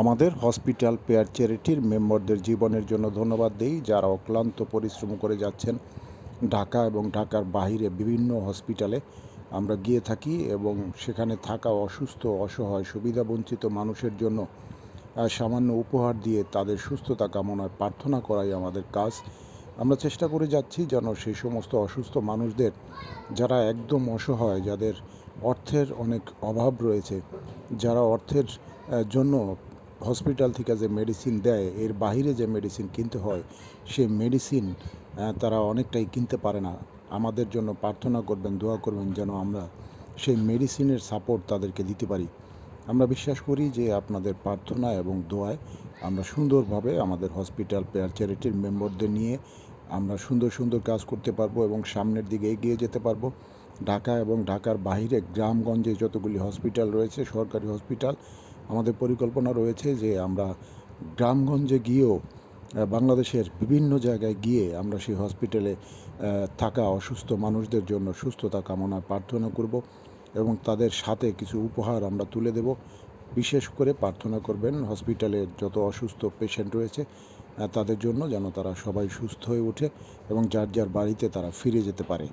আমাদের hospital pair চ্যারিটির মেম্বারদের জীবনের জন্য ধন্যবাদ দিই যারা অক্লান্ত পরিশ্রম করে যাচ্ছেন। ঢাকা এবং ঢাকার বাইরে বিভিন্ন হসপিটালে আমরা গিয়ে থাকি এবং সেখানে থাকা অসুস্থ, অসহায় সুবিধাবঞ্চিত মানুষের জন্য সামান্য উপহার দিয়ে তাদের সুস্থতা কামনায় প্রার্থনা করাই আমাদের কাজ। আমরা চেষ্টা করে যাচ্ছি যেন সেই সমস্ত অসুস্থ মানুষদের যারা একদম অসহায়, যাদের অর্থের অনেক অভাব রয়েছে, যারা অর্থের জন্য হসপিটাল থেকে যে মেডিসিন দেয়, এর বাইরে যে মেডিসিন কিনতে হয় সেই মেডিসিন তারা অনেকটাই কিনতে পারে না। আমাদের জন্য প্রার্থনা করবেন, দোয়া করবেন যেন আমরা সেই মেডিসিনের সাপোর্ট তাদেরকে দিতে পারি। আমরা বিশ্বাস করি যে আপনাদের প্রার্থনা এবং দোয়ায় আমরা সুন্দরভাবে আমাদের হসপিটাল পেয়ার চ্যারিটির মেম্বারদের নিয়ে আমরা সুন্দর সুন্দর কাজ করতে পারব এবং সামনের দিকে এগিয়ে যেতে পারব। ঢাকা এবং ঢাকার বাইরে গ্রামগঞ্জে যতগুলি হসপিটাল রয়েছে, সরকারি হসপিটাল আমাদের পরিকল্পনা রয়েছে যে আমরা গ্রামগঞ্জে গিয়েও বাংলাদেশের বিভিন্ন জায়গায় গিয়ে আমরা সেই হসপিটালে থাকা অসুস্থ মানুষদের জন্য সুস্থতা কামনা প্রার্থনা করব এবং তাদের সাথে কিছু উপহার আমরা তুলে দেব। বিশেষ করে প্রার্থনা করবেন হসপিটালের যত অসুস্থ পেশেন্ট রয়েছে তাদের জন্য যেন তারা সবাই সুস্থ হয়ে ওঠে এবং যার যার বাড়িতে তারা ফিরে যেতে পারে।